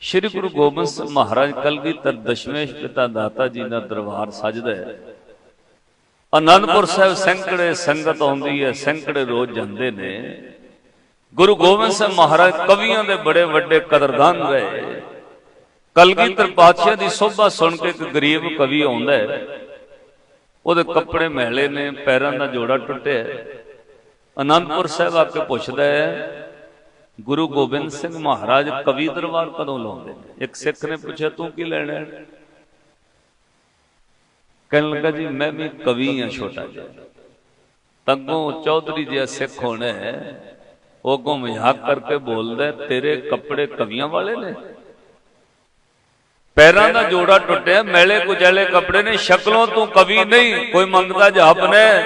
ਸ਼੍ਰੀ ਗੁਰੂ ਗੋਬਿੰਦ ਸਿੰਘ ਮਹਾਰਾਜ ਕਲਗੀਧਰ ਦਸ਼ਮੇਸ਼ ਪਿਤਾ ਦਾਤਾ ਜੀ ਦਾ ਦਰਬਾਰ ਸਜਦਾ ਹੈ। ਆਨੰਦਪੁਰ ਸਾਹਿਬ ਸੈਂਕੜੇ ਸੰਗਤ ਆਉਂਦੀ ਹੈ ਸੈਂਕੜੇ ਰੋਜ਼ ਜਾਂਦੇ ਨੇ। ਗੁਰੂ ਗੋਬਿੰਦ ਸਿੰਘ ਮਹਾਰਾਜ ਕਵੀਆਂ ਦੇ ਬੜੇ ਵੱਡੇ ਕਦਰਦਾਨ ਰਹੇ। ਕਲਗੀਧਰ ਪਾਤਸ਼ਾਹ ਦੀ ਸੋਭਾ ਸੁਣ ਕੇ ਇੱਕ ਗਰੀਬ ਕਵੀ ਆਉਂਦਾ ਹੈ। ਉਹਦੇ ਕੱਪੜੇ ਮੈਲੇ ਨੇ ਪੈਰਾਂ ਦਾ ਜੋੜਾ ਟੁੱਟਿਆ। ਹੈ। ਆਨੰਦਪੁਰ ਸਾਹਿਬ ਆ ਕੇ ਪੁੱਛਦਾ ਹੈ ਗੁਰੂ ਗੋਬਿੰਦ ਸਿੰਘ ਮਹਾਰਾਜ ਕਵੀ ਦਰਬਾਰ ਕਦੋਂ ਲਾਉਂਦੇ ਨੇ? ਇੱਕ ਸਿੱਖ ਨੇ ਪੁੱਛਿਆ, ਤੂੰ ਕੀ ਲੈਣਾ ਹੈ? ਕਹਿਣ ਲੱਗਾ, ਜੀ, ਮੈਂ ਵੀ ਕਵੀ ਹਾਂ ਛੋਟਾ ਜਿਹਾ। ਤੱਗੋਂ ਚੌਧਰੀ ਜਿਹਾ ਸਿੱਖ ਹੋਣਾ ਉਹ ਅੱਗੋਂ ਮਜ਼ਾਕ ਕਰਕੇ ਬੋਲਦਾ ਤੇਰੇ ਕੱਪੜੇ ਕਵੀਆਂ ਵਾਲੇ ਨੇ? ਪੈਰਾਂ ਦਾ ਜੋੜਾ ਟੁੱਟਿਆ, ਮੈਲੇ ਕੁਚੈਲੇ ਕੱਪੜੇ ਨੇ, ਸ਼ਕਲੋਂ ਤੂੰ ਕਵੀ ਨਹੀਂ। ਕੋਈ ਮੰਗਦਾ ਜੱਬ ਨੇ।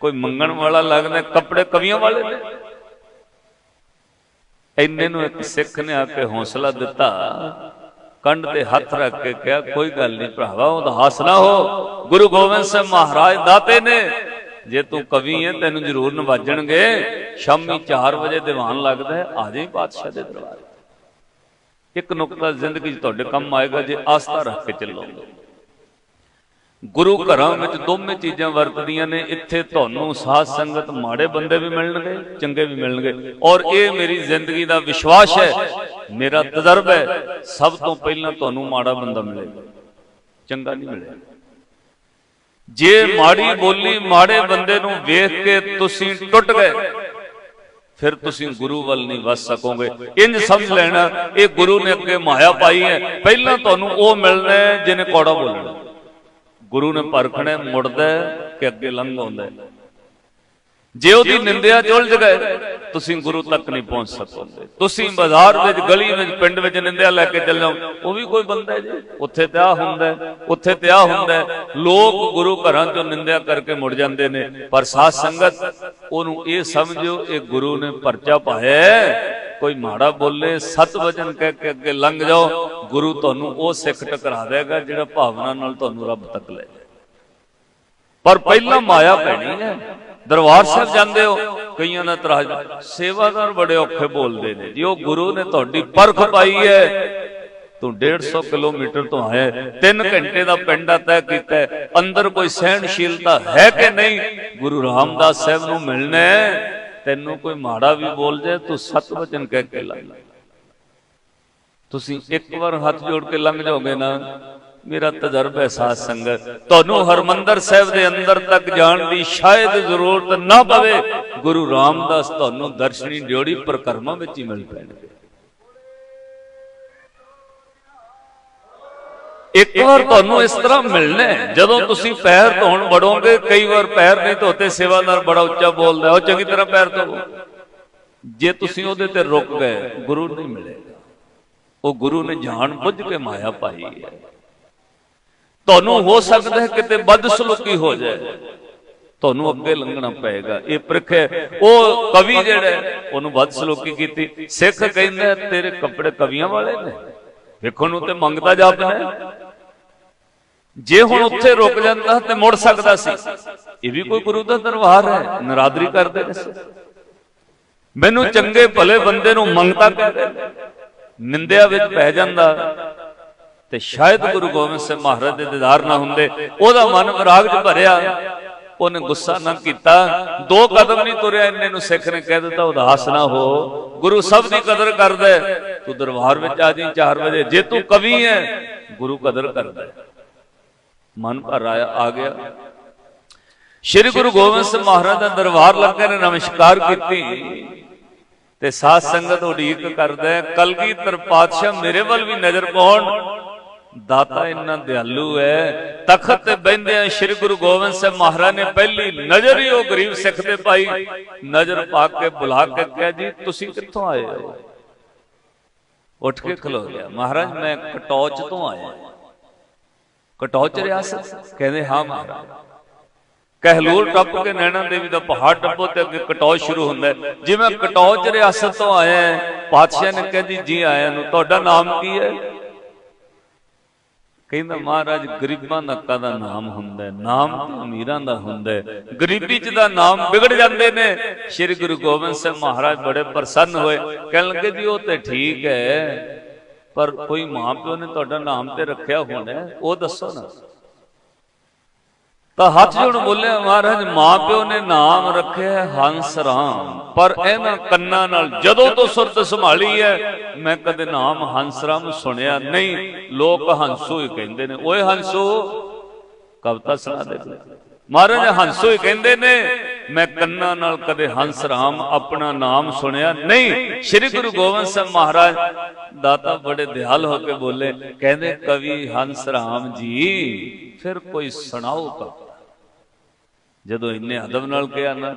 ਕੋਈ ਮੰਗਣ ਵਾਲਾ ਲੱਗਦਾ, ਕੱਪੜੇ ਕਵੀਆਂ ਵਾਲੇ ਨੇ? ਇੰਨੇ ਨੂੰ ਇੱਕ ਸਿੱਖ ਨੇ ਆ ਕੇ ਹੌਸਲਾ ਦਿੱਤਾ। ਕੰਧ ਤੇ ਹੱਥ ਰੱਖ ਕੇ ਕਿਹਾ, ਕੋਈ ਗੱਲ ਨਹੀਂ ਭਰਾਵਾ, ਉਹਦਾ ਨਾ ਹੋ। ਗੁਰੂ ਗੋਬਿੰਦ ਸਿੰਘ ਮਹਾਰਾਜ ਦਾਤੇ ਨੇ। ਜੇ ਤੂੰ ਕਵੀ ਹੈ ਤੈਨੂੰ ਜ਼ਰੂਰ ਨਵਾਜਣਗੇ। ਸ਼ਾਮੀ 4 ਵਜੇ ਦੀਵਾਨ ਲੱਗਦਾ ਹੈ। ਆ ਜਾਈ ਬਾਦਸ਼ਾਹ ਦੇ ਦਰਬਾਰ ਇੱਕ ਨੁਕਤਾ ਜ਼ਿੰਦਗੀ 'ਚ ਤੁਹਾਡੇ ਕੰਮ ਆਏਗਾ ਜੇ ਆਸਥਾ ਰੱਖ ਕੇ ਚੱਲੋਗੇ। ਗੁਰੂ ਘਰਾਂ ਵਿੱਚ ਦੋਵੇਂ ਚੀਜ਼ਾਂ ਵਰਤਦੀਆਂ ਨੇ, ਇੱਥੇ ਤੁਹਾਨੂੰ ਸਾਧ ਸੰਗਤ ਮਾੜੇ ਬੰਦੇ ਵੀ ਮਿਲਣਗੇ, ਚੰਗੇ ਵੀ ਮਿਲਣਗੇ। ਔਰ ਇਹ ਮੇਰੀ ਜ਼ਿੰਦਗੀ ਦਾ ਵਿਸ਼ਵਾਸ ਹੈ, ਮੇਰਾ ਤਜਰਬਾ ਹੈ, ਸਭ ਤੋਂ ਪਹਿਲਾਂ ਤੁਹਾਨੂੰ ਮਾੜਾ ਬੰਦਾ ਮਿਲੇਗਾ, ਚੰਗਾ ਨਹੀਂ ਮਿਲੇਗਾ। ਜੇ ਮਾੜੀ ਬੋਲੀ ਮਾੜੇ ਬੰਦੇ ਨੂੰ ਵੇਖ ਕੇ ਤੁਸੀਂ ਟੁੱਟ ਗਏ, ਫਿਰ ਤੁਸੀਂ ਗੁਰੂ ਵੱਲ ਨਹੀਂ ਵੱਸ ਸਕੋਗੇ। ਇੰਜ ਸਮਝ ਲੈਣਾ, ਇਹ ਗੁਰੂ ਨੇ ਅੱਗੇ ਮਾਇਆ ਪਾਈ ਹੈ, ਪਹਿਲਾਂ ਤੁਹਾਨੂੰ ਉਹ ਮਿਲਣਾ ਜਿਹਨੇ ਕੌੜਾ ਬੋਲਣਾ। ਗੁਰੂ ਨੇ ਪਰਖਣਾ ਮੁੜਦਾ ਕਿ ਅੱਗੇ ਲੰਘ ਆਉਂਦਾ ਜੇ ਉਹਦੀ ਨਿੰਦਿਆ ਚੁਲਝ ਗਏ, ਤੁਸੀਂ ਗੁਰੂ ਤੱਕ ਨਹੀਂ ਪਹੁੰਚ ਸਕੋਗੇ ਤੁਸੀਂ ਬਾਜ਼ਾਰ ਵਿੱਚ, ਗਲੀ ਵਿੱਚ, ਪਿੰਡ ਵਿੱਚ ਨਿੰਦਿਆ ਲੈ ਕੇ ਚੱਲ ਉਹ ਵੀ ਕੋਈ ਬੰਦਾ ਜੀ। ਉੱਥੇ ਤੇ ਆ ਹੁੰਦਾ ਉੱਥੇ ਤੇ ਆ ਹੁੰਦਾ ਲੋਕ ਗੁਰੂ ਘਰਾਂ ਚੋਂ ਨਿੰਦਿਆ ਕਰਕੇ ਮੁੜ ਜਾਂਦੇ ਨੇ, ਪਰ ਸਾਧ ਸੰਗਤ, ਉਹਨੂੰ ਇਹ ਸਮਝਿਓ, ਇਹ ਗੁਰੂ ਨੇ ਪਰਚਾ ਪਾਇਆ ਕੋਈ ਮਾੜਾ ਬੋਲੇ, ਸਤ ਵਚਨ ਕਹਿ ਕੇ ਅੱਗੇ ਲੰਘ ਜਾਓ, ਗੁਰੂ ਤੁਹਾਨੂੰ ਉਹ ਸਿੱਖ ਟਕਰਾ ਦੇਗਾ ਜਿਹੜਾ ਭਾਵਨਾ ਨਾਲ ਤੁਹਾਨੂੰ ਰੱਬ ਤੱਕ ਲੈ ਜਾਏ ਪਰ ਪਹਿਲਾਂ ਮਾਇਆ ਪੈਣੀ ਹੈ। ਦਰਬਾਰ ਸਾਹਿਬ ਜਾਂਦੇ ਹੋ, ਕਈਆਂ ਦਾ ਤਰਾਜ ਸੇਵਾਦਾਰ ਬੜੇ ਔਖੇ ਬੋਲਦੇ ਨੇ। ਜੀ, ਉਹ ਗੁਰੂ ਨੇ ਤੁਹਾਡੀ ਪਰਖ ਪਾਈ ਹੈ। ਤੂੰ 150 ਕਿਲੋਮੀਟਰ ਤੋਂ ਆਇਆ 3 ਘੰਟੇ ਦਾ ਪਿੰਡਾ ਤੈਅ ਕੀਤਾ ਅੰਦਰ ਕੋਈ ਸਹਿਣਸ਼ੀਲਤਾ ਹੈ ਕਿ ਨਹੀਂ? ਗੁਰੂ ਰਾਮਦਾਸ ਸਾਹਿਬ ਨੂੰ ਮਿਲਣਾ ਹੈ। ਤੈਨੂੰ ਕੋਈ ਮਾੜਾ ਵੀ ਬੋਲ ਜਾਏ, ਤੂੰ ਸਤ ਵਚਨ ਕਹਿ ਕੇ ਲੰਘ ਤੁਸੀਂ ਇੱਕ ਵਾਰ ਹੱਥ ਜੋੜ ਕੇ ਲੰਘ ਜਾਓਗੇ ਨਾ, ਮੇਰਾ ਤਜਰਬਾ ਹੈ ਸਾਧ ਸੰਗਤ, ਤੁਹਾਨੂੰ ਹਰਮੰਦਰ ਸਾਹਿਬ ਦੇ ਅੰਦਰ ਤੱਕ ਜਾਣ ਦੀ ਸ਼ਾਇਦ ਜ਼ਰੂਰਤ ਨਾ ਪਵੇ, ਗੁਰੂ ਰਾਮਦਾਸ ਤੁਹਾਨੂੰ ਦਰਸ਼ਨੀ ਡਿਓੜੀ ਪ੍ਰਕਰਮਾਂ ਵਿੱਚ ਹੀ ਮਿਲ ਪੈਣਗੇ। ਇੱਕ ਵਾਰ ਤੁਹਾਨੂੰ ਇਸ ਤਰ੍ਹਾਂ ਮਿਲਣਾ। ਹੈ, ਜਦੋਂ ਤੁਸੀਂ ਪੈਰ ਧੋਣ ਵੜੋਗੇ ਕਈ ਵਾਰ ਪੈਰ ਨਹੀਂ ਧੋਤੇ ਸੇਵਾਦਾਰ ਬੜਾ ਉੱਚਾ ਬੋਲਦਾ ਉਹ ਚੰਗੀ ਤਰ੍ਹਾਂ ਪੈਰ ਧੋਵੋ ਜੇ ਤੁਸੀਂ ਉਹਦੇ ਤੇ ਰੁਕ ਗਏ ਗੁਰੂ ਨਹੀਂ ਮਿਲੇਗਾ ਉਹ ਗੁਰੂ ਨੇ ਜਾਣ ਬੁੱਝ ਕੇ ਮਾਇਆ ਪਾਈ ਹੈ। ਤੁਹਾਨੂੰ ਹੋ ਸਕਦਾ ਹੈ ਕਿਤੇ ਬਦਸਲੂਕੀ ਹੋ ਜਾਏ। ਤੁਹਾਨੂੰ ਅੱਗੇ ਲੰਘਣਾ ਪਏਗਾ। ਇਹ ਪ੍ਰਖ ਹੈ। ਉਹ ਕਵੀ ਜਿਹੜਾ ਉਹਨੂੰ ਬਦਸਲੂਕੀ ਕੀਤੀ। ਸਿੱਖ ਕਹਿੰਦਾ ਤੇਰੇ ਕੱਪੜੇ ਕਵੀਆਂ ਵਾਲੇ ਨੇ। ਵੇਖੋ ਨੂੰ ਤੇ ਮੰਗਦਾ ਜਾਪਦਾ ਹੈ। ਜੇ ਹੁਣ ਉੱਥੇ ਰੁਕ ਜਾਂਦਾ ਤੇ ਮੁੜ ਸਕਦਾ ਸੀ। ਇਹ ਵੀ ਕੋਈ ਗੁਰੂ ਦਾ ਦਰਬਾਰ ਹੈ। ਨਰਾਦਰੀ ਕਰਦੇ ਨੇ ਮੈਨੂੰ ਚੰਗੇ ਭਲੇ ਬੰਦੇ ਨੂੰ ਮੰਗਤਾ ਕਹਿੰਦੇ ਨਿੰਦਿਆ ਵਿੱਚ ਪੈ ਜਾਂਦਾ। ਤੇ ਸ਼ਾਇਦ ਗੁਰੂ ਗੋਬਿੰਦ ਸਿੰਘ ਮਹਾਰਾਜ ਦੇ ਦੀਦਾਰ ਨਾ ਹੁੰਦੇ। ਉਹਦਾ ਮਨ ਵਿਰਾਗ 'ਚ ਭਰਿਆ। ਉਹਨੇ ਗੁੱਸਾ ਨਾ ਕੀਤਾ। ਦੋ ਕਦਮ ਨਹੀਂ ਤੁਰਿਆ ਇੰਨੇ ਨੂੰ ਸਿੱਖ ਨੇ। ਕਹਿ ਦਿੱਤਾ ਉਦਾਸ ਨਾ ਹੋ। ਗੁਰੂ ਸਭ ਦੀ ਕਦਰ ਕਰਦਾ। ਤੂੰ ਦਰਬਾਰ ਵਿੱਚ ਆ ਜੀ 4 ਵਜੇ। ਜੇ ਤੂੰ ਕਵੀ ਹੈ ਗੁਰੂ ਕਦਰ ਕਰਦਾ। ਮਨ ਭਰ ਆਇਆ, ਆ ਗਿਆ। ਸ਼੍ਰੀ ਗੁਰੂ ਗੋਬਿੰਦ ਸਿੰਘ ਮਹਾਰਾਜ ਦਾ ਦਰਬਾਰ ਲੱਗੇ ਨੇ, ਨਮਸਕਾਰ ਕੀਤੀ। ਤੇ ਸਾਧ ਸੰਗਤ ਉਡੀਕ ਕਰਦਾ ਕਲਗੀ ਕਲਗੀਧਰ ਪਾਤਸ਼ਾਹ ਮੇਰੇ ਵੱਲ ਵੀ ਨਜ਼ਰ ਪਾਉਣ। ਦਾਤਾ ਇੰਨਾ ਦਿਆਲੂ ਹੈ ਤਖਤ ਤੇ ਬੈੰਦੇ ਸ੍ਰੀ ਗੁਰੂ ਗੋਬਿੰਦ ਸਿੰਘ ਮਹਾਰਾਜ ਨੇ ਪਹਿਲੀ ਨਜ਼ਰ ਹੀ ਉਹ ਗਰੀਬ ਸਿੱਖ ਤੇ ਪਾਈ। ਨਜ਼ਰ ਪਾ ਕੇ ਬੁਲਾ ਕੇ ਕਿਹਾ, ਜੀ, ਤੁਸੀਂ ਕਿੱਥੋਂ ਆਏ ਹੋ? ਉੱਠ ਕੇ ਖਲੋ ਗਿਆ। ਮਹਾਰਾਜ, ਮੈਂ ਕਟੌਚ ਤੋਂ ਆਇਆ ਕਟੌਚ ਰਿਆਸਤ ਕਹਿੰਦੇ, ਹਾਂ ਮਹਾਰਾਜ ਕਹਿਲੂਰ ਟੱਪ ਕੇ ਨੈਣਾ ਦੇਵੀ ਦਾ ਪਹਾੜ ਟੱਪੋ ਤੇ ਅੱਗੇ ਕਟੌਚ ਸ਼ੁਰੂ ਹੁੰਦਾ ਜਿਵੇਂ ਕਟੌਚ ਰਿਆਸਤ ਤੋਂ ਆਇਆ ਪਾਤਸ਼ਾਹ ਨੇ ਕਿਹਾ ਜੀ ਜੀ ਨੂੰ, ਤੁਹਾਡਾ ਨਾਮ ਕੀ ਹੈ? ਕਹਿੰਦਾ, ਮਹਾਰਾਜ, ਗਰੀਬਾਂ ਦਾ ਕਾਦਾ ਨਾਮ ਹੁੰਦਾ ਨਾਮ ਤੇ ਅਮੀਰਾਂ ਦਾ ਹੁੰਦਾ ਗਰੀਬੀ ਚ ਦਾ ਨਾਮ ਵਿਗੜ ਜਾਂਦੇ ਨੇ। ਸ੍ਰੀ ਗੁਰੂ ਗੋਬਿੰਦ ਸਿੰਘ ਮਹਾਰਾਜ ਬੜੇ ਪ੍ਰਸੰਨ ਹੋਏ। ਕਹਿਣ ਲੱਗੇ ਜੀ ਉਹ ਤੇ ਠੀਕ ਹੈ। ਪਰ ਕੋਈ ਮਾਂ ਪਿਓ ਨੇ ਤੁਹਾਡਾ ਨਾਮ ਤੇ ਰੱਖਿਆ ਹੋਣਾ ਉਹ ਦੱਸੋ ਨਾ। ਤਾਂ ਹੱਥ ਜੋੜ ਬੋਲਿਆ, ਮਹਾਰਾਜ ਮਾਂ ਪਿਓ ਨੇ ਨਾਮ ਰੱਖਿਆ ਹੰਸ ਰਾਮ। ਪਰ ਇਹਨਾਂ ਕੰਨਾਂ ਨਾਲ ਜਦੋਂ ਤੋਂ ਸੁਰਤ ਸੰਭਾਲੀ ਹੈ, ਮੈਂ ਕਦੇ ਨਾਮ ਹੰਸ ਰਾਮ ਸੁਣਿਆ ਨਹੀਂ। ਲੋਕ ਹੰਸੂ ਹੀ ਕਹਿੰਦੇ ਨੇ, ਓਏ ਹੰਸੂ, ਕਵਿਤਾ ਸੁਣਾ ਦੇ ਮਹਾਰਾਜ, ਹੰਸੂ ਹੀ ਕਹਿੰਦੇ ਨੇ ਮੈਂ ਕੰਨਾਂ ਨਾਲ ਕਦੇ ਹੰਸ ਰਾਮ ਆਪਣਾ ਨਾਮ ਸੁਣਿਆ ਨਹੀਂ। ਸ੍ਰੀ ਗੁਰੂ ਗੋਬਿੰਦ ਸਿੰਘ ਮਹਾਰਾਜ ਦਾਤਾ ਬੜੇ ਦਿਆਲ ਹੋ ਕੇ ਬੋਲੇ, ਕਹਿੰਦੇ, ਕਵੀ ਹੰਸ ਰਾਮ ਜੀ, ਫਿਰ ਕੋਈ ਸੁਣਾਓ ਕਵਿਤਾ ਜਦੋਂ ਇੰਨੇ ਅਦਬ ਨਾਲ ਕਿਹਾ ਨਾ,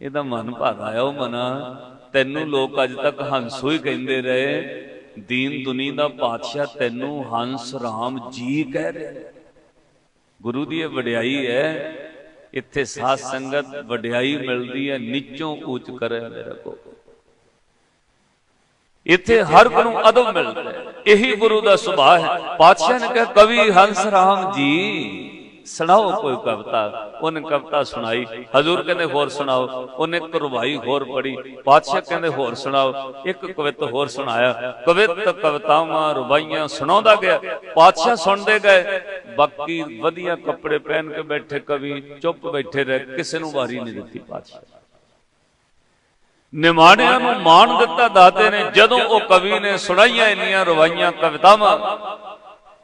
ਇਹਦਾ ਮਨ ਭਾਗ ਆਇਆ ਉਹ ਮਨਾ, ਤੈਨੂੰ ਲੋਕ ਅੱਜ ਤੱਕ ਹੰਸੂ ਹੀ ਕਹਿੰਦੇ ਰਹੇ। ਦੀਨ ਦੁਨੀ ਦਾ ਪਾਤਸ਼ਾਹ ਤੈਨੂੰ ਹੰਸ ਰਾਮ ਜੀ ਕਹਿ ਰਿਹਾ ਗੁਰੂ ਦੀ ਇਹ ਵਡਿਆਈ ਹੈ ਇੱਥੇ ਸਾਧ ਸੰਗਤ ਵਡਿਆਈ ਮਿਲਦੀ ਹੈ, ਨੀਚੋਂ ਉੱਚ ਕਰੇ ਮੇਰਾ ਕੋ ਇੱਥੇ ਹਰ ਇੱਕ ਨੂੰ ਅਦਬ ਮਿਲਦਾ ਹੈ। ਇਹੀ ਗੁਰੂ ਦਾ ਸੁਭਾਅ ਹੈ। ਪਾਤਸ਼ਾਹ ਨੇ ਕਿਹਾ, ਕਵੀ ਹੰਸ ਰਾਮ ਜੀ, ਸੁਣਾਓ ਕੋਈ ਕਵਿਤਾ? ਉਹਨੇ ਕਵਿਤਾ ਸੁਣਾਈ। ਹਜ਼ੂਰ ਕਹਿੰਦੇ, ਹੋਰ ਸੁਣਾਓ। ਉਹਨੇ ਇੱਕ ਰਵਾਈ ਹੋਰ ਪੜੀ ਪਾਤਸ਼ਾਹ ਕਹਿੰਦੇ, ਹੋਰ ਸੁਣਾਓ। ਇੱਕ ਕਵਿਤ ਹੋਰ ਸੁਣਾਇਆ। ਕਵਿਤ ਕਵਿਤਾਵਾਂ, ਰਵਾਈਆਂ ਸੁਣਾਉਂਦਾ ਗਿਆ। ਪਾਤਸ਼ਾਹ ਸੁਣਦੇ ਗਏ। ਬਾਕੀ ਵਧੀਆ ਕੱਪੜੇ ਪਹਿਨ ਕੇ ਬੈਠੇ ਕਵੀ, ਚੁੱਪ ਬੈਠੇ ਰਹੇ ਕਿਸੇ ਨੂੰ ਵਾਰੀ ਨਹੀਂ ਦਿੱਤੀ ਪਾਤਸ਼ਾਹ। ਨਿਮਾਣਿਆਂ ਨੂੰ ਮਾਣ ਦਿੱਤਾ ਦਾਤੇ ਨੇ, ਜਦੋਂ ਉਹ ਕਵੀ ਨੇ ਸੁਣਾਈਆਂ ਇੰਨੀਆਂ ਰਵਾਈਆਂ ਕਵਿਤਾਵਾਂ।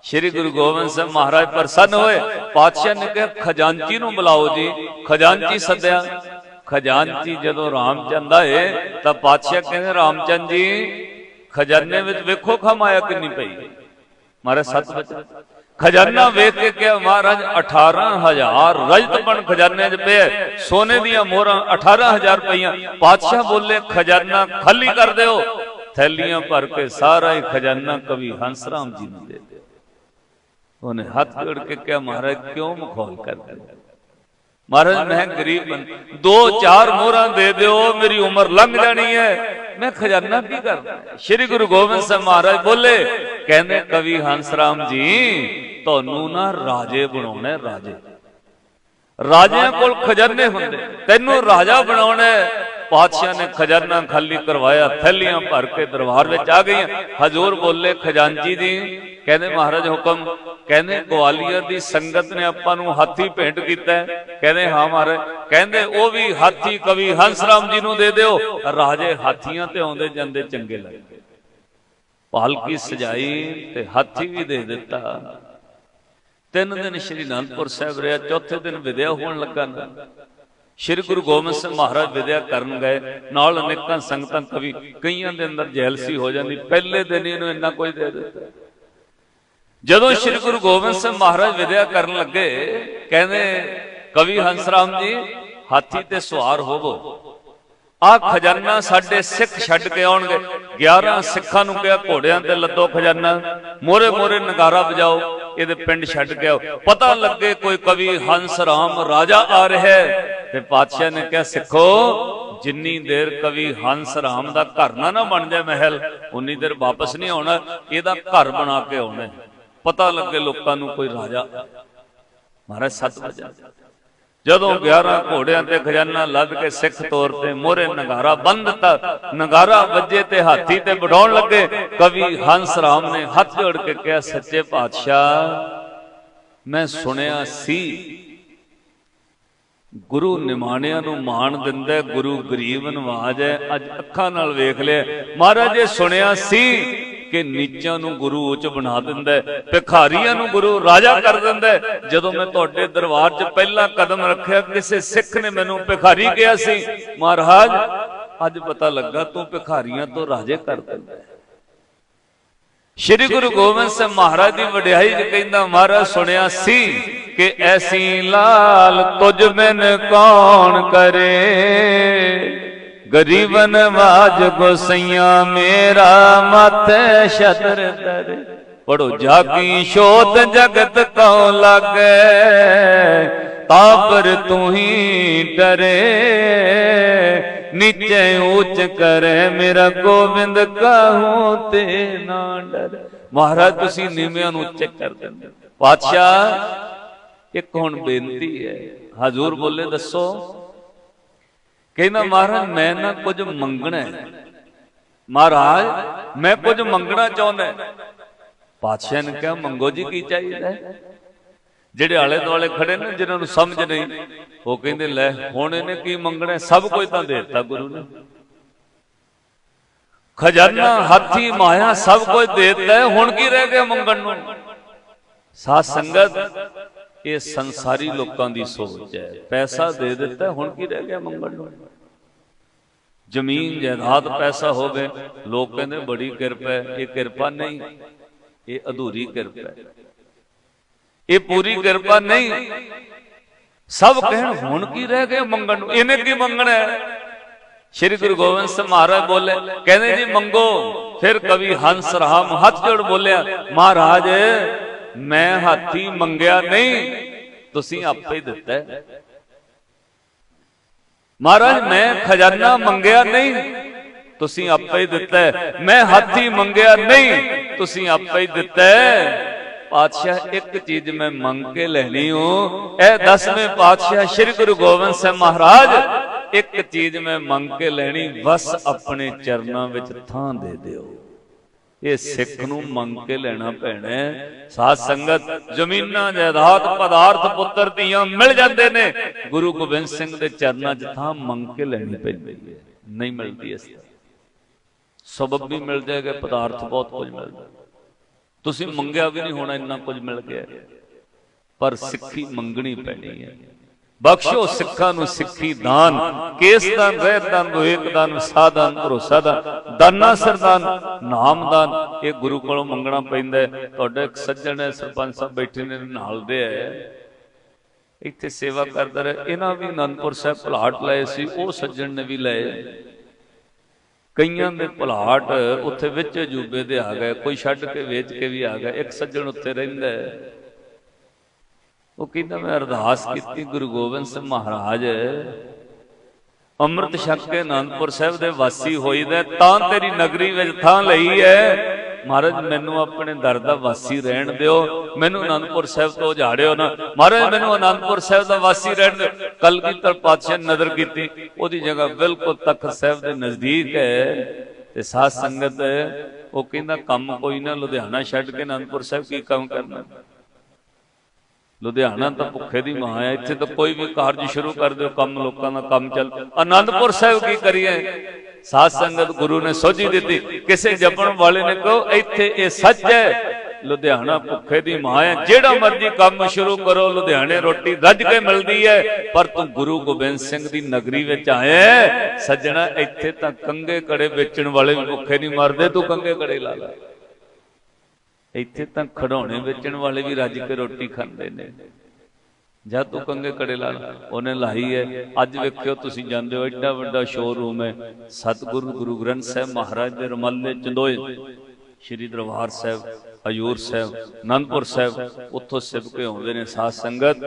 ਸ਼੍ਰੀ ਗੁਰੂ ਗੋਬਿੰਦ ਸਿੰਘ ਮਹਾਰਾਜ ਪ੍ਰਸੰਨ ਹੋਏ। ਪਾਤਸ਼ਾਹ ਨੇ ਕਿਹਾ, ਖਜ਼ਾਨਚੀ ਨੂੰ ਬੁਲਾਓ ਜੀ, ਖਜ਼ਾਨਚੀ ਸੱਦਿਆ। ਖਜ਼ਾਨਚੀ ਜਦੋਂ ਰਾਮਚੰਦ ਆਏ, ਤਾਂ ਪਾਤਸ਼ਾਹ ਕਹਿੰਦੇ, ਰਾਮਚੰਦ ਜੀ, ਖਜ਼ਾਨੇ ਵਿੱਚ ਵੇਖੋ ਖਮਾਇਆ ਕਿੰਨੀ ਪਈ ਮਹਾਰਾਜ ਸੱਤ ਬਚਨ ਖਜ਼ਾਨਾ ਵੇਖ ਕੇ ਕਿਹਾ, ਮਹਾਰਾਜ 18000 ਰਜਤਪਣ ਖਜ਼ਾਨੇ 'ਚ ਪਿਆ ਸੋਨੇ ਦੀਆਂ ਮੋਹਰਾਂ 18000 ਪਈਆਂ। ਪਾਤਸ਼ਾਹ ਬੋਲੇ, ਖਜ਼ਾਨਾ ਖਾਲੀ ਕਰ ਦਿਓ। ਥੈਲੀਆਂ ਭਰ ਕੇ ਸਾਰਾ ਹੀ ਖਜ਼ਾਨਾ ਕਵੀ ਹੰਸਰਾਮ ਜੀ ਨੂੰ ਦੇ ਦਿਓ। ਉਹਨੇ ਹੱਥ ਜੋੜ ਕੇ ਕਿਹਾ, ਮਹਾਰਾਜ, ਕਿਉਂ ਮਖੌਲ ਕਰਦੇ ਹੋ? ਮਹਾਰਾਜ ਮੈਂ ਗਰੀਬ ਬੰ ਦੋ ਚਾਰ ਮੋਹਰਾਂ ਦੇ ਦਿਓ ਮੇਰੀ ਉਮਰ ਲੰਘ ਜਾਣੀ ਹੈ। ਮੈਂ ਖਜ਼ਾਨਾ ਕੀ ਕਰਦਾ? ਸ੍ਰੀ ਗੁਰੂ ਗੋਬਿੰਦ ਸਿੰਘ ਮਹਾਰਾਜ ਬੋਲੇ ਕਹਿੰਦੇ ਕਵੀ ਹੰਸਰਾਮ ਜੀ ਤੁਹਾਨੂੰ ਨਾ ਰਾਜੇ ਬਣਾਉਣਾ ਰਾਜੇ। ਰਾਜਿਆਂ ਕੋਲ ਖਜ਼ਾਨੇ ਹੁੰਦੇ। ਤੈਨੂੰ ਰਾਜਾ ਬਣਾਉਣਾ। ਪਾਤਸ਼ਾਹ ਨੇ ਖਜ਼ਾਨਾ ਖਾਲੀ ਕਰਵਾਇਆ, ਥੈਲੀਆਂ ਭਰ ਕੇ ਦਰਬਾਰ ਵਿੱਚ ਆ ਗਈਆਂ। ਹਜ਼ੂਰ ਬੋਲੇ ਖਜ਼ਾਨਚੀ ਜੀ ਕਹਿੰਦੇ ਮਹਾਰਾਜ ਹੁਕਮ, ਕਹਿੰਦੇ ਗਵਾਲੀਅਰ ਦੀ ਸੰਗਤ ਨੇ ਆਪਾਂ ਨੂੰ ਹਾਥੀ ਭੇਂਟ ਕੀਤਾ ਕਹਿੰਦੇ ਹਾਂ ਮਹਾਰਾਜ, ਕਹਿੰਦੇ ਉਹ ਵੀ ਹਾਥੀ ਕਵੀ ਹੰਸਰਾਮ ਜੀ ਨੂੰ ਦੇ ਦਿਓ। ਰਾਜੇ ਹਾਥੀਆਂ ਤੇ ਆਉਂਦੇ ਜਾਂਦੇ ਚੰਗੇ ਲੱਗਦੇ। ਪਾਲਕੀ ਸਜਾਈ ਤੇ ਹਾਥੀ ਵੀ ਦੇ ਦਿੱਤਾ। ਤਿੰਨ ਦਿਨ ਸ਼੍ਰੀ ਅਨੰਦਪੁਰ ਸਾਹਿਬ ਰਿਹਾ, ਚੌਥੇ ਦਿਨ ਵਿਦਿਆ ਹੋਣ ਲੱਗਾ ਨਾ। ਸ਼੍ਰੀ ਗੁਰੂ ਗੋਬਿੰਦ ਸਿੰਘ ਮਹਾਰਾਜ ਵਿਦਿਆ ਕਰਨ ਗਏ, ਨਾਲ ਅਨੇਕਾਂ ਸੰਗਤਾਂ ਕਵੀ, ਕਈਆਂ ਦੇ ਅੰਦਰ ਜੈਲਸੀ ਹੋ ਜਾਂਦੀ, ਪਹਿਲੇ ਦਿਨ ਹੀ ਇਹਨੂੰ ਇੰਨਾ ਕੁਝ ਦੇ ਦਿੱਤਾ। ਜਦੋਂ ਸ਼੍ਰੀ ਗੁਰੂ ਗੋਬਿੰਦ ਸਿੰਘ ਮਹਾਰਾਜ ਵਿਦਿਆ ਕਰਨ ਲੱਗੇ, ਕਹਿੰਦੇ, ਕਵੀ ਹੰਸਰਾਮ ਜੀ, ਹਾਥੀ ਤੇ ਸਵਾਰ ਹੋਵੋ। ਆ ਖਜ਼ਾਨਾ ਸਾਡੇ ਸਿੱਖ ਛੱਡ ਕੇ ਆਉਣਗੇ। 11 ਸਿੱਖਾਂ ਨੂੰ ਕਿਹਾ, ਘੋੜਿਆਂ ਤੇ ਲੱਦੋ ਖਜ਼ਾਨਾ। ਮੋਰੇ ਮੋਰੇ ਨਗਾਰਾ ਵਜਾਓ। ਇਹਦੇ ਪਿੰਡ ਛੱਡ ਕੇ ਆਓ ਪਤਾ ਲੱਗੇ ਕੋਈ ਕਵੀ ਹੰਸ ਰਾਮ ਰਾਜਾ ਆ ਰਿਹਾ ਤੇ ਪਾਤਸ਼ਾਹ ਨੇ ਕਿਹਾ, ਸਿੱਖੋ, ਜਿੰਨੀ ਦੇਰ ਕਵੀ ਹੰਸ ਰਾਮ ਦਾ ਘਰ ਨਾ ਨਾ ਬਣ ਜਾਏ ਮਹਿਲ, ਉਨੀ ਦੇਰ ਵਾਪਸ ਨਹੀਂ ਆਉਣਾ, ਇਹਦਾ ਘਰ ਬਣਾ ਕੇ ਆਉਣਾ ਪਤਾ ਲੱਗੇ ਲੋਕਾਂ ਨੂੰ ਕੋਈ ਰਾਜਾ। ਮਹਾਰਾਜ, ਸੱਤ ਵਜੇ ਜਦੋਂ 11 ਘੋੜਿਆਂ ਤੇ ਖਜ਼ਾਨਾ ਲੱਦ ਕੇ ਸਿੱਖ ਤੌਰ ਤੇ ਮੋਹਰੇ ਨਗਾਰਾ ਬੰਨ ਦਿੱਤਾ ਨਗਾਰਾ ਵੱਜੇ ਤੇ ਹਾਥੀ ਤੇ ਵਡਾਉਣ ਲੱਗੇ, ਕਵੀ ਹੰਸ ਰਾਮ ਨੇ ਹੱਥ ਜੋੜ ਕੇ ਕਿਹਾ, ਸੱਚੇ ਪਾਤਸ਼ਾਹ, ਮੈਂ ਸੁਣਿਆ ਸੀ। ਗੁਰੂ ਨਿਮਾਣਿਆਂ ਨੂੰ ਮਾਣ ਦਿੰਦਾ ਗੁਰੂ ਗਰੀਬ ਨਵਾਜ ਹੈ। ਅੱਜ ਅੱਖਾਂ ਨਾਲ ਵੇਖ ਲਿਆ। ਮਹਾਰਾਜ, ਇਹ ਸੁਣਿਆ ਸੀ। ਕਿ ਨੀਚਾਂ ਨੂੰ ਗੁਰੂ ਉੱਚ ਬਣਾ ਦਿੰਦਾ ਭਿਖਾਰੀਆਂ ਨੂੰ ਗੁਰੂ ਰਾਜਾ ਕਰ ਦਿੰਦਾ ਜਦੋਂ ਮੈਂ ਤੁਹਾਡੇ ਦਰਬਾਰ 'ਚ ਪਹਿਲਾ ਕਦਮ ਰੱਖਿਆ, ਕਿਸੇ ਸਿੱਖ ਨੇ ਮੈਨੂੰ ਭਿਖਾਰੀ ਕਿਹਾ ਸੀ, ਮਹਾਰਾਜ, ਅੱਜ ਪਤਾ ਲੱਗਾ ਤੂੰ ਭਿਖਾਰੀਆਂ ਤੋਂ ਰਾਜੇ ਕਰ ਦਿੰਦਾ ਸ਼੍ਰੀ ਗੁਰੂ ਗੋਬਿੰਦ ਸਿੰਘ ਮਹਾਰਾਜ ਦੀ ਵਡਿਆਈ ਚ ਕਹਿੰਦਾ, ਮਹਾਰਾਜ, ਸੁਣਿਆ ਸੀ ਕਿ ਐਸੀ ਲਾਲ ਤੁਝ ਬਿਨ ਕੌਣ ਕਰੇ? ਗਰੀਬਨ ਵਾਜ ਗੋਸਈਆ ਮੇਰਾ ਮਤ ਛਤਰ ਤਰੇ ਪੜੋ, ਜਾਗੀ ਸ਼ੋਤ ਜਗਤ ਕਉ ਲਾਗੇ ਤਾਪਰ ਤੂੰ ਹੀ ਡਰੇ। ਨੀਚੇ ਉੱਚ ਕਰੇ, ਮੇਰਾ ਗੋਬਿੰਦ ਕਹੂੰ ਤੇ ਨਾ ਡਰ। ਮਹਾਰਾਜ, ਤੁਸੀਂ ਨੀਵਿਆਂ ਨੂੰ ਉੱਚੇ ਕਰ ਦਿੰਦੇ ਪਾਤਸ਼ਾਹ, ਇੱਕ ਹੁਣ ਬੇਨਤੀ ਹੈ। ਹਜ਼ੂਰ ਬੋਲੇ, ਦੱਸੋ। ਕਹਿੰਦਾ ਮਹਾਰਾਜ ਮੈਂ ਨਾ ਕੁਝ ਮੰਗਣਾ ਹੈ। ਮਹਾਰਾਜ ਮੈਂ ਕੁਝ ਮੰਗਣਾ ਚਾਹੁੰਦਾ ਪਾਤਸ਼ਾਹ ਨੇ ਕਿਹਾ ਮੰਗੋ ਜੀ ਕੀ ਚਾਹੀਦਾ? ਜਿਹੜੇ ਆਲੇ ਦੁਆਲੇ ਖੜੇ ਨੇ ਜਿਨ੍ਹਾਂ ਨੂੰ ਸਮਝ ਨਹੀਂ ਉਹ ਕਹਿੰਦੇ ਲੈ ਹੁਣ ਇਹਨੇ ਕੀ ਮੰਗਣਾ? ਸਭ ਕੁਝ ਤਾਂ ਦੇ ਦਿੱਤਾ ਗੁਰੂ ਨੇ। ਖਜ਼ਾਨਾ ਹਾਥੀ ਮਾਇਆ ਸਭ ਕੁਝ ਦੇ ਦਿੱਤਾ ਹੁਣ ਕੀ ਰਹਿ ਗਿਆ ਮੰਗਣ ਨੂੰ? ਸਾਧ ਸੰਗਤ ਇਹ ਸੰਸਾਰੀ ਲੋਕਾਂ ਦੀ ਸੋਚ ਹੈ। ਪੈਸਾ ਦੇ ਦਿੱਤਾ ਹੁਣ ਕੀ ਰਹਿ ਗਿਆ ਮੰਗਣ ਨੂੰ? ਜ਼ਮੀਨ ਜਾਇਦਾਦ ਪੈਸਾ ਹੋਵੇ ਲੋਕ ਕਹਿੰਦੇ ਬੜੀ ਕਿਰਪਾ ਹੈ ਇਹ ਕਿਰਪਾ ਨਹੀਂ ਇਹ ਅਧੂਰੀ ਕਿਰਪਾ ਹੈ। ਇਹ ਪੂਰੀ ਕਿਰਪਾ ਨਹੀਂ। ਸਭ ਕਹਿਣ ਹੁਣ ਕੀ ਰਹਿ ਗਿਆ ਮੰਗਣ ਨੂੰ? ਇਹਨੇ ਕੀ ਮੰਗਣਾ ਹੈ? ਸ਼੍ਰੀ ਗੁਰੂ ਗੋਬਿੰਦ ਸਿੰਘ ਮਹਾਰਾਜ ਬੋਲੇ ਕਹਿੰਦੇ ਜੀ ਮੰਗੋ। ਫਿਰ ਕਵੀ ਹੰਸ ਰਾਮ ਹੱਥ ਜੋੜ ਬੋਲਿਆ ਮਹਾਰਾਜ ਮੈਂ ਹਾਥੀ ਮੰਗਿਆ ਨਹੀਂ। ਤੁਸੀਂ ਆਪੇ ਦਿੱਤਾ। ਮਹਾਰਾਜ ਮੈਂ ਖਜ਼ਾਨਾ ਮੰਗਿਆ ਨਹੀਂ। ਤੁਸੀਂ ਆਪੇ ਹੀ। ਦਿੱਤਾ। ਮੈਂ ਹਾਥੀ ਮੰਗਿਆ ਨਹੀਂ। ਤੁਸੀਂ ਆਪੇ ਹੀ। ਦਿੱਤਾ। ਪਾਤਸ਼ਾਹ ਇੱਕ ਚੀਜ਼ ਮੈਂ ਮੰਗ ਕੇ ਲੈਣੀ ਹੂੰ। ਇਹ ਦਸਵੇਂ ਪਾਤਸ਼ਾਹ ਸ੍ਰੀ ਗੁਰੂ ਗੋਬਿੰਦ ਸਿੰਘ ਮਹਾਰਾਜ ਇੱਕ ਚੀਜ਼ ਮੈਂ ਮੰਗ ਕੇ ਲੈਣੀ। ਬਸ ਆਪਣੇ ਚਰਨਾਂ ਵਿੱਚ ਥਾਂ ਦੇ ਦਿਓ। ਇਹ ਸਿੱਖ ਨੂੰ ਮੰਗ ਕੇ ਲੈਣਾ ਪੈਣਾ। ਸਾਧ ਸੰਗਤ ਜ਼ਮੀਨਾਂ ਜਾਇਦਾਦ ਪਦਾਰਥ ਪੁੱਤਰ ਧੀਆਂ ਮਿਲ ਜਾਂਦੇ ਨੇ। ਗੁਰੂ ਗੋਬਿੰਦ ਸਿੰਘ ਦੇ ਚਰਨਾਂ 'ਚ ਥਾਂ ਮੰਗ ਕੇ ਲੈਣੀ ਪੈਂਦੀ ਹੈ। ਨਹੀਂ ਮਿਲਦੀ ਇਸ ਤਰ੍ਹਾਂ। ਸਬਬ ਵੀ ਮਿਲ ਜਾਏਗਾ ਪਦਾਰਥ ਬਹੁਤ ਕੁਝ ਮਿਲਦਾ ਤੁਸੀਂ ਮੰਗਿਆ ਵੀ ਨਹੀਂ ਹੋਣਾ ਇੰਨਾ ਕੁਝ ਮਿਲ ਗਿਆ। ਪਰ ਸਿੱਖੀ ਮੰਗਣੀ ਪੈਣੀ ਹੈ। ਬਖਸ਼ੋ ਸਿੱਖਾਂ ਨੂੰ ਸਿੱਖੀ ਦਾਨ, ਕੇਸ ਦਾਨ ਰਹਿਤ ਦਾਨ ਵਿਵੇਕ ਦਾਨ ਵਿਸਾਹ ਭਰੋਸਾ ਦਾਨ ਦਾਨਾ, ਸਰਦਾਨ, ਨਾਮ ਦਾਨ ਇਹ ਗੁਰੂ ਕੋਲੋਂ ਮੰਗਣਾ ਪੈਂਦਾ ਹੈ। ਇੱਕ ਸੱਜਣ ਹੈ, ਸਰਪੰਚ ਸਾਹਿਬ ਬੈਠੇ ਨੇ, ਨਾਲ ਦੇ ਹੈ। ਇੱਥੇ ਸੇਵਾ ਕਰਦਾ ਰਿਹਾ। ਇਹਨਾਂ ਵੀ ਅਨੰਦਪੁਰ ਸਾਹਿਬ ਭਲਾਟ ਲਏ ਸੀ, ਉਹ ਸੱਜਣ ਨੇ ਵੀ ਲਏ। ਕਈਆਂ ਦੇ ਭਲਾਟ ਉੱਥੇ ਵਿੱਚ ਅਜੂਬੇ ਦੇ ਆ ਗਏ, ਕੋਈ ਛੱਡ ਕੇ ਵੇਚ ਕੇ ਵੀ ਆ ਗਿਆ। ਇੱਕ ਸੱਜਣ ਉੱਥੇ ਰਹਿੰਦਾ ਹੈ। ਉਹ ਕਹਿੰਦਾ ਮੈਂ ਅਰਦਾਸ ਕੀਤੀ ਗੁਰੂ ਗੋਬਿੰਦ ਸਿੰਘ ਮਹਾਰਾਜ, ਅੰਮ੍ਰਿਤ ਛਕ ਕੇ ਆਨੰਦਪੁਰ ਸਾਹਿਬ ਦੇ ਵਾਸੀ ਹੋਈਦਾ ਤਾਂ ਤੇਰੀ ਨਗਰੀ ਵਿੱਚ ਥਾਂ ਲਈ ਹੈ। ਮਹਾਰਾਜ, ਮੈਨੂੰ ਆਪਣੇ ਦਰ ਦਾ ਵਾਸੀ ਰਹਿਣ ਦਿਓ, ਮੈਨੂੰ ਆਨੰਦਪੁਰ ਸਾਹਿਬ ਤੋਂ ਉਜਾੜਿਓ ਨਾ। ਮਹਾਰਾਜ, ਮੈਨੂੰ ਆਨੰਦਪੁਰ ਸਾਹਿਬ ਦਾ ਵਾਸੀ ਰਹਿਣ ਦਿਓ। ਕਲਗੀਧਰ ਪਾਤਸ਼ਾਹ ਨਜ਼ਰ ਕੀਤੀ, ਉਹਦੀ ਜਗ੍ਹਾ ਬਿਲਕੁਲ ਤਖਤ ਸਾਹਿਬ ਦੇ ਨਜ਼ਦੀਕ ਹੈ। ਤੇ ਸਾਧ ਸੰਗਤ, ਉਹ ਕਹਿੰਦਾ ਕੰਮ ਕੋਈ ਨਾ, ਲੁਧਿਆਣਾ ਛੱਡ ਕੇ ਆਨੰਦਪੁਰ ਸਾਹਿਬ ਕੀ ਕੰਮ ਕਰਨਾ? ਲੁਧਿਆਣਾ ਤਾਂ ਭੁੱਖੇ ਦੀ ਮਾਂ ਹੈ, ਇੱਥੇ ਤਾਂ ਕੋਈ ਵੀ ਕਾਰਜ ਸ਼ੁਰੂ ਕਰ ਦਿਓ, ਕੰਮ ਲੋਕਾਂ ਦਾ ਕੰਮ ਚੱਲ। ਆਨੰਦਪੁਰ ਸਾਹਿਬ ਕੀ ਕਰੀਏ? ਸਾਧ ਸੰਗਤ ਗੁਰੂ ਨੇ ਸੋਝੀ ਦਿੱਤੀ, ਕਿਸੇ ਜਪਣ ਵਾਲੇ ਨੇ ਕਹੋ, ਇੱਥੇ ਇਹ ਸੱਚ ਹੈ, ਲੁਧਿਆਣਾ ਭੁੱਖੇ ਦੀ ਮਾਂ ਹੈ, ਜਿਹੜਾ ਮਰਜ਼ੀ ਕੰਮ ਸ਼ੁਰੂ ਕਰੋ, ਲੁਧਿਆਣੇ ਰੋਟੀ ਰੱਜ ਕੇ ਮਿਲਦੀ ਹੈ, ਪਰ ਤੂੰ ਗੁਰੂ ਗੋਬਿੰਦ ਸਿੰਘ ਦੀ ਨਗਰੀ ਵਿੱਚ ਆਇਆ ਸੱਜਣਾ ਇੱਥੇ ਤਾਂ ਕੰਗੇ ਕੜੇ ਵੇਚਣ ਵਾਲੇ ਵੀ ਭੁੱਖੇ ਨਹੀਂ ਮਰਦੇ, ਤੂੰ ਕੰਗੇ ਕੜੇ ਲਾ ਲੈ। ਇੱਥੇ ਤਾਂ ਖੜਾਉਣੇ ਵੇਚਣ ਵਾਲੇ ਵੀ ਰੱਜ ਕੇ ਰੋਟੀ ਖਾਂਦੇ ਨੇ। ਜਾਂ ਤੂੰ ਕੰਗੇ ਕੜੇ ਲਾ ਲਾ, ਉਹਨੇ ਲਾਈ ਹੈ ਅੱਜ ਵੇਖਿਓ ਤੁਸੀਂ ਜਾਂਦੇ ਹੋ ਐਡਾ ਵੱਡਾ ਸ਼ੋਰੂਮ ਹੈ ਸਤਿਗੁਰੂ ਗੁਰੂ ਗ੍ਰੰਥ ਸਾਹਿਬ ਮਹਾਰਾਜ ਦੇ ਰਮੱਲੇ ਚੰਦੋਏ ਸ਼੍ਰੀ ਦਰਬਾਰ ਸਾਹਿਬ ਹਜੂਰ ਸਾਹਿਬ ਅਨੰਦਪੁਰ ਸਾਹਿਬ ਉੱਥੋਂ ਸਿੱਧਕੇ ਆਉਂਦੇ ਨੇ ਸਾਧ ਸੰਗਤ।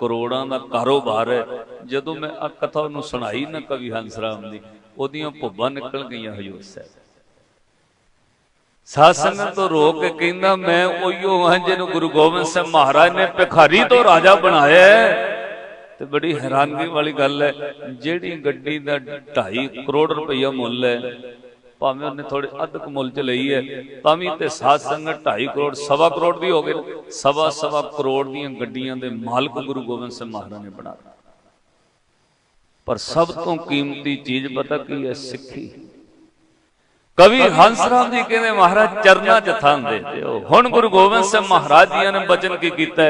ਕਰੋੜਾਂ ਦਾ ਕਾਰੋਬਾਰ ਹੈ ਜਦੋਂ ਮੈਂ ਆ ਕਥਾ ਨੂੰ ਸੁਣਾਈ ਨਾ ਕਵੀ ਹੰਸਰਾਮ ਦੀ ਉਹਦੀਆਂ ਭੁੱਬਾਂ ਨਿਕਲ ਗਈਆਂ ਹਜੂਰ ਸਾਹਿਬ। ਸਾਧ ਸੰਗਤ ਤੋਂ ਰੋਕ ਕੇ ਕਹਿੰਦਾ, ਮੈਂ ਉਹੀਓ ਹਾਂ ਜਿਹਨੂੰ ਗੁਰੂ ਗੋਬਿੰਦ ਸਿੰਘ ਮਹਾਰਾਜ ਨੇ ਭਿਖਾਰੀ ਤੋਂ ਰਾਜਾ ਬਣਾਇਆ ਤੇ ਬੜੀ ਹੈਰਾਨਗੀ ਵਾਲੀ ਗੱਲ ਹੈ, ਜਿਹੜੀ ਗੱਡੀ ਦਾ 2.5 ਕਰੋੜ ਰੁਪਈਆ ਮੁੱਲ ਹੈ, ਭਾਵੇਂ ਉਹਨੇ ਥੋੜੇ ਅੱਧਕ ਮੁੱਲ ਚ ਲਈ ਹੈ, ਤਾਂ ਵੀ ਤੇ ਸਾਧ ਸੰਗਤ 2.5 ਕਰੋੜ, ਸਵਾ ਕਰੋੜ ਵੀ ਹੋ ਗਏ, ਸਵਾ ਸਵਾ ਕਰੋੜ ਦੀਆਂ ਗੱਡੀਆਂ ਦੇ ਮਾਲਕ ਗੁਰੂ ਗੋਬਿੰਦ ਸਿੰਘ ਮਹਾਰਾਜ ਨੇ ਬਣਾ ਦਿੱਤੇ। ਪਰ ਸਭ ਤੋਂ ਕੀਮਤੀ ਚੀਜ਼ ਪਤਾ ਕੀ ਹੈ, ਸਿੱਖੀ। ਕਵੀ ਹੰਸਰਾਮ ਜੀ ਕਹਿੰਦੇ ਮਹਾਰਾਜ ਚਰਨਾਂ 'ਚ ਥਾਂ ਦੇ ਦਿਓ? ਹੁਣ ਗੁਰੂ ਗੋਬਿੰਦ ਸਿੰਘ ਮਹਾਰਾਜ ਜੀ ਨੇ ਬਚਨ ਕੀ ਕੀਤਾ?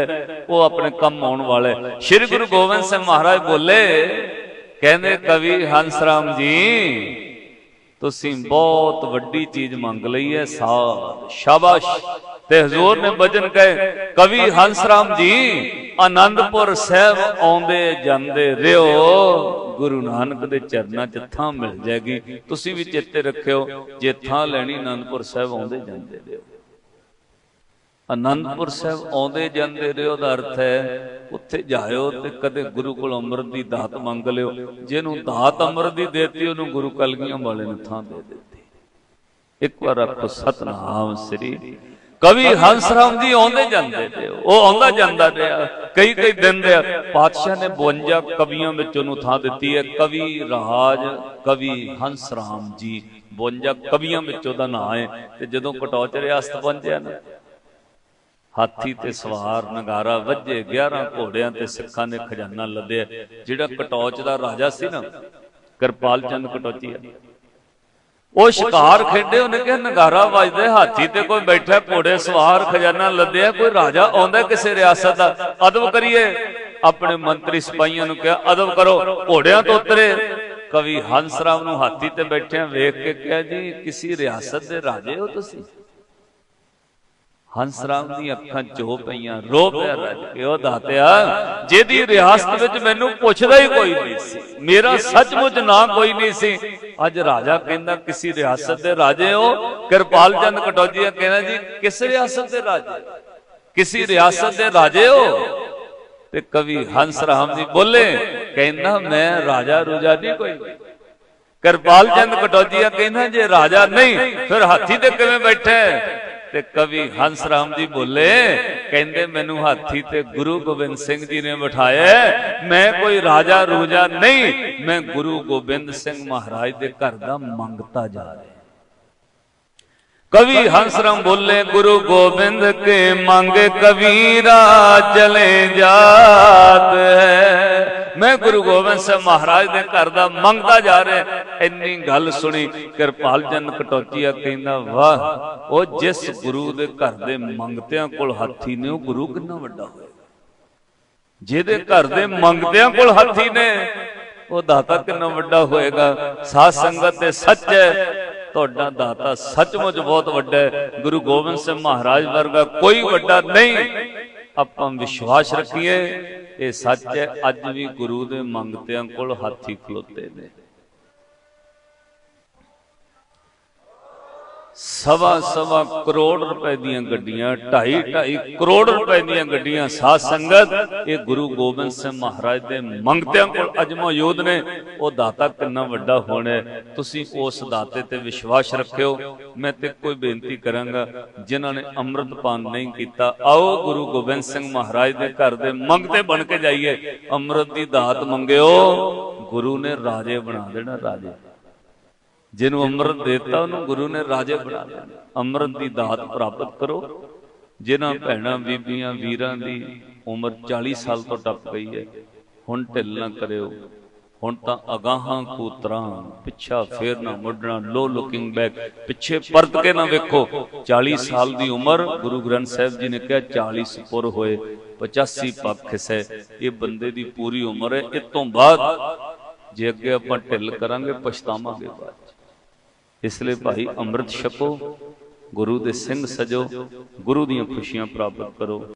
ਉਹ ਆਪਣੇ ਕੰਮ ਆਉਣ ਵਾਲੇ। ਸ੍ਰੀ ਗੁਰੂ ਗੋਬਿੰਦ ਸਿੰਘ ਮਹਾਰਾਜ ਬੋਲੇ ਕਹਿੰਦੇ ਕਵੀ ਹੰਸਰਾਮ ਜੀ ਤੁਸੀਂ ਬਹੁਤ ਵੱਡੀ ਚੀਜ਼ ਮੰਗ ਲਈ ਹੈ ਸਾਧ ਸ਼ਾਬਾਸ਼। ਤੇ ਹਜ਼ੂਰ ਨੇ ਵਜਨ ਕਹੇ, ਕਵੀ ਹੰਸਰਾਮ ਜੀ ਆਨੰਦਪੁਰ ਸਾਹਿਬ ਆਉਂਦੇ ਜਾਂਦੇ ਰਿਓ। ਗੁਰੂ ਨਾਨਕ ਦੇ ਚਰਨਾਂ 'ਚ ਥਾਂ ਮਿਲ ਜਾਏਗੀ। ਤੁਸੀਂ ਵੀ ਚੇਤੇ ਰੱਖਿਓ, ਜੇ ਥਾਂ ਲੈਣੀ ਆਨੰਦਪੁਰ ਸਾਹਿਬ ਆਉਂਦੇ ਜਾਂਦੇ ਰਿਓ। ਆਨੰਦਪੁਰ ਸਾਹਿਬ ਆਉਂਦੇ ਜਾਂਦੇ ਰਿਓ ਦਾ ਅਰਥ ਹੈ, ਉੱਥੇ ਜਾਇਓ ਤੇ ਕਦੇ ਗੁਰੂ ਕੋਲ ਅੰਮ੍ਰਿਤ ਦੀ ਦਾਤ ਮੰਗ ਲਿਓ। ਜਿਹਨੂੰ ਦਾਤ ਅੰਮ੍ਰਿਤ ਦੀ ਦਿੱਤੀ, ਉਹਨੂੰ ਗੁਰੂ ਕਲਗੀਆਂ ਵਾਲੇ ਨੇ ਥਾਂ ਦੇ ਦਿੱਤੀ। ਇੱਕ ਵਾਰ ਆਖੋ, ਸਤਨਾਮ ਸ੍ਰੀ ਕਵੀ ਹੰਸਰਾਮ ਜੀ ਆਉਂਦੇ ਜਾਂਦੇ ਤੇ ਉਹ ਆਉਂਦਾ ਜਾਂਦਾ ਰਿਹਾ ਕਈ ਕਈ ਦਿਨ ਰਿਹਾ ਪਾਤਸ਼ਾਹ ਨੇ 52 ਕਵੀਆਂ ਵਿੱਚ ਉਹਨੂੰ ਥਾਂ ਦਿੱਤੀ ਹੈ ਕਵੀ ਰਾਜ ਕਵੀ ਹੰਸਰਾਮ ਜੀ। 52 ਕਵੀਆਂ ਵਿੱਚ ਉਹਦਾ ਨਾਂ ਹੈ ਤੇ ਜਦੋਂ ਕਟੌਚ ਰਿਆਸਤ ਪਹੁੰਚਿਆ ਨਾ ਹਾਥੀ ਤੇ ਸਵਾਰ ਨਗਾਰਾ ਵੱਜੇ 11 ਘੋੜਿਆਂ ਤੇ ਸਿੱਖਾਂ ਨੇ ਖਜ਼ਾਨਾ ਲੱਦਿਆ। ਜਿਹੜਾ ਕਟੌਚ ਦਾ ਰਾਜਾ ਸੀ ਨਾ ਕਿਰਪਾਲ ਚੰਦ ਕਟੌਚੀਆ ਉਹ ਸ਼ਿਕਾਰ ਖੇਡੇ, ਉਹਨੇ ਕਿਹਾ ਨਗਾਰਾ ਵੱਜਦੇ ਹਾਥੀ ਤੇ ਕੋਈ ਬੈਠਾ, ਘੋੜੇ ਸਵਾਰ, ਖਜ਼ਾਨਾ ਲੱਦਿਆ, ਕੋਈ ਰਾਜਾ ਆਉਂਦਾ ਕਿਸੇ ਰਿਆਸਤ ਦਾ, ਅਦਬ ਕਰੀਏ। ਆਪਣੇ ਮੰਤਰੀ ਸਿਪਾਹੀਆਂ ਨੂੰ ਕਿਹਾ, ਅਦਬ ਕਰੋ, ਘੋੜਿਆਂ ਤੋਂ ਉਤਰੇ। ਕਵੀ ਹੰਸਰਾਮ ਨੂੰ ਹਾਥੀ ਤੇ ਬੈਠਿਆਂ ਵੇਖ ਕੇ ਕਿਹਾ, ਜੀ, ਕਿਸੇ ਰਿਆਸਤ ਦੇ ਰਾਜੇ ਹੋ ਤੁਸੀਂ? ਹੰਸ ਰਾਮ ਦੀਆਂ ਅੱਖਾਂ ਚੋ ਪਈਆਂ ਰੋ ਪਿਆ ਰੱਜ ਕੇ, ਉਹ ਦਾਤਿਆ, ਜਿਹਦੀ ਰਿਆਸਤ ਵਿੱਚ ਮੈਨੂੰ ਪੁੱਛਦਾ ਹੀ ਕੋਈ ਨਹੀਂ ਸੀ। ਮੇਰਾ ਸੱਚਮੁੱਚ ਨਾਂ ਕੋਈ ਨਹੀਂ ਸੀ। ਅੱਜ ਰਾਜਾ ਕਹਿੰਦਾ, ਕਿਸੇ ਰਿਆਸਤ ਦੇ ਰਾਜੇ ਹੋ? ਕਿਰਪਾਲ ਚੰਦ ਕਟੌਜੀਆ ਕਹਿੰਦਾ, ਜੀ, ਕਿਸ ਰਿਆਸਤ ਦੇ ਰਾਜੇ ਕਿਸੇ ਰਿਆਸਤ ਦੇ ਰਾਜੇ ਹੋ? ਤੇ ਕਵੀ ਹੰਸ ਰਾਮ ਜੀ ਬੋਲੇ, ਕਹਿੰਦਾ, ਮੈਂ ਰਾਜਾ ਰੂਜਾ ਨਹੀਂ ਕੋਈ। ਕਿਰਪਾਲ ਚੰਦ ਕਟੌਜੀਆ ਕਹਿੰਦਾ, ਜੇ ਰਾਜਾ ਨਹੀਂ, ਫਿਰ ਹਾਥੀ ਤੇ ਕਿਵੇਂ ਬੈਠਾ ਤੇ ਕਵੀ ਹੰਸ ਰਾਮ ਜੀ ਬੋਲੇ, ਕਹਿੰਦੇ ਮੈਨੂੰ ਹਾਥੀ ਤੇ ਗੁਰੂ ਗੋਬਿੰਦ ਸਿੰਘ ਜੀ ਨੇ ਬਿਠਾਇਆ ਮੈਂ ਕੋਈ ਰਾਜਾ ਰੂਜਾ ਨਹੀਂ, ਮੈਂ ਗੁਰੂ ਗੋਬਿੰਦ ਸਿੰਘ ਮਹਾਰਾਜ ਦੇ ਘਰ ਦਾ ਮੰਗਤਾ ਜਾ ਰਿਹਾ ਕਵੀ ਹੰਸਰਾਮ ਬੋਲੇ, ਗੁਰੂ ਗੋਬਿੰਦ ਕੇ ਮੰਗੇ ਕਬੀਰਾ ਚਲੇ ਜਾਤ ਹੈ। ਮੈਂ ਗੁਰੂ ਗੋਬਿੰਦ ਸਿੰਘ ਮਹਾਰਾਜ ਦੇ ਘਰ ਦਾ ਮੰਗਦਾ ਜਾ ਰਿਹਾ, ਇੰਨੀ ਗੱਲ ਸੁਣੀ, ਕਿਰਪਾਲ ਜਨ ਕਟੌਚੀਆ ਕਹਿੰਦਾ, ਵਾਹ, ਉਹ ਜਿਸ ਗੁਰੂ ਦੇ ਘਰ ਦੇ ਮੰਗਤਿਆਂ ਕੋਲ ਹਾਥੀ ਨੇ, ਉਹ ਗੁਰੂ ਕਿੰਨਾ ਵੱਡਾ ਹੋਇਆ? ਜਿਹਦੇ ਘਰ ਦੇ ਮੰਗਤਿਆਂ ਕੋਲ ਹਾਥੀ ਨੇ, ਉਹ ਦਾਤਾ ਕਿੰਨਾ ਵੱਡਾ ਹੋਏਗਾ? ਸਾਧ ਸੰਗਤ ਤੇ ਸੱਚ ਹੈ, ਤੁਹਾਡਾ ਦਾਤਾ ਸੱਚਮੁੱਚ ਬਹੁਤ ਵੱਡਾ ਹੈ। ਗੁਰੂ ਗੋਬਿੰਦ ਸਿੰਘ ਮਹਾਰਾਜ ਵਰਗਾ ਕੋਈ ਵੱਡਾ ਨਹੀਂ। ਆਪਾਂ ਵਿਸ਼ਵਾਸ ਰੱਖੀਏ, ਇਹ ਸੱਚ ਹੈ, ਅੱਜ ਵੀ ਗੁਰੂ ਦੇ ਮੰਗਤਿਆਂ ਕੋਲ ਹਾਥੀ ਖਲੋਤੇ ਨੇ। ਸਵਾ ਸਵਾ ਕਰੋੜ ਰੁਪਏ ਦੀਆਂ ਗੱਡੀਆਂ 2.5 2.5 ਕਰੋੜ ਰੁਪਏ ਦੀਆਂ ਗੱਡੀਆਂ, ਸਾਧ ਸੰਗਤ, ਇਹ ਗੁਰੂ ਗੋਬਿੰਦ ਸਿੰਘ ਮਹਾਰਾਜ ਦੇ ਮੰਗਤਿਆਂ ਕੋਲ ਅੱਜ ਮੌਜੂਦ ਨੇ। ਉਹ ਦਾਤਾ ਕਿੰਨਾ ਵੱਡਾ ਹੋਣਾ ਤੁਸੀਂ ਉਸ ਦਾਤੇ ਤੇ ਵਿਸ਼ਵਾਸ ਰੱਖਿਓ। ਮੈਂ ਤੇ ਕੋਈ ਬੇਨਤੀ ਕਰਾਂਗਾ, ਜਿਨ੍ਹਾਂ ਨੇ ਅੰਮ੍ਰਿਤ ਪਾਨ ਨਹੀਂ ਕੀਤਾ, ਆਓ ਗੁਰੂ ਗੋਬਿੰਦ ਸਿੰਘ ਮਹਾਰਾਜ ਦੇ ਘਰ ਦੇ ਮੰਗਤੇ ਬਣ ਕੇ ਜਾਈਏ। ਅੰਮ੍ਰਿਤ ਦੀ ਦਾਤ ਮੰਗਿਓ। ਗੁਰੂ ਨੇ ਰਾਜੇ ਬਣਾ ਦੇਣਾ ਰਾਜੇ। ਜਿਹਨੂੰ ਅੰਮ੍ਰਿਤ ਦਿੱਤਾ, ਉਹਨੂੰ ਗੁਰੂ ਨੇ ਰਾਜੇ ਬਣਾ ਦੇਣਾ ਅੰਮ੍ਰਿਤ ਦੀ ਦਾਤ ਪ੍ਰਾਪਤ ਕਰੋ। ਜਿਨ੍ਹਾਂ ਭੈਣਾਂ, ਬੀਬੀਆਂ, ਵੀਰਾਂ ਦੀ ਉਮਰ 40 ਸਾਲ ਤੋਂ ਟੱਪ ਗਈ ਹੈ, ਹੁਣ ਢਿੱਲ ਨਾ ਕਰਿਓ। ਹੁਣ ਤਾਂ ਅਗਾਹਾਂ ਕੂਤਰਾਂ, ਪਿੱਛਾ ਫੇਰ ਨਾ ਮੁੜਨਾ, ਲੋ ਲੁਕਿੰਗ ਬੈਕ ਪਿੱਛੇ ਪਰਤ ਕੇ ਨਾ ਵੇਖੋ। 40 ਸਾਲ ਦੀ ਉਮਰ, ਗੁਰੂ ਗ੍ਰੰਥ ਸਾਹਿਬ ਜੀ ਨੇ ਕਿਹਾ 40 ਸਪੁਰ ਹੋਏ 85 ਪੱਖ ਹੈ ਇਹ ਬੰਦੇ ਦੀ ਪੂਰੀ ਉਮਰ ਹੈ। ਇਸ ਤੋਂ ਬਾਅਦ ਜੇ ਅੱਗੇ ਆਪਾਂ ਢਿੱਲ ਕਰਾਂਗੇ, ਪਛਤਾਵਾਂਗੇ ਬਾਅਦ ਇਸ ਲਈ ਭਾਈ ਅੰਮ੍ਰਿਤ ਛਕੋ ਗੁਰੂ ਦੇ ਸਿੰਘ ਸਜੋ ਗੁਰੂ ਦੀਆਂ ਖੁਸ਼ੀਆਂ ਪ੍ਰਾਪਤ ਕਰੋ।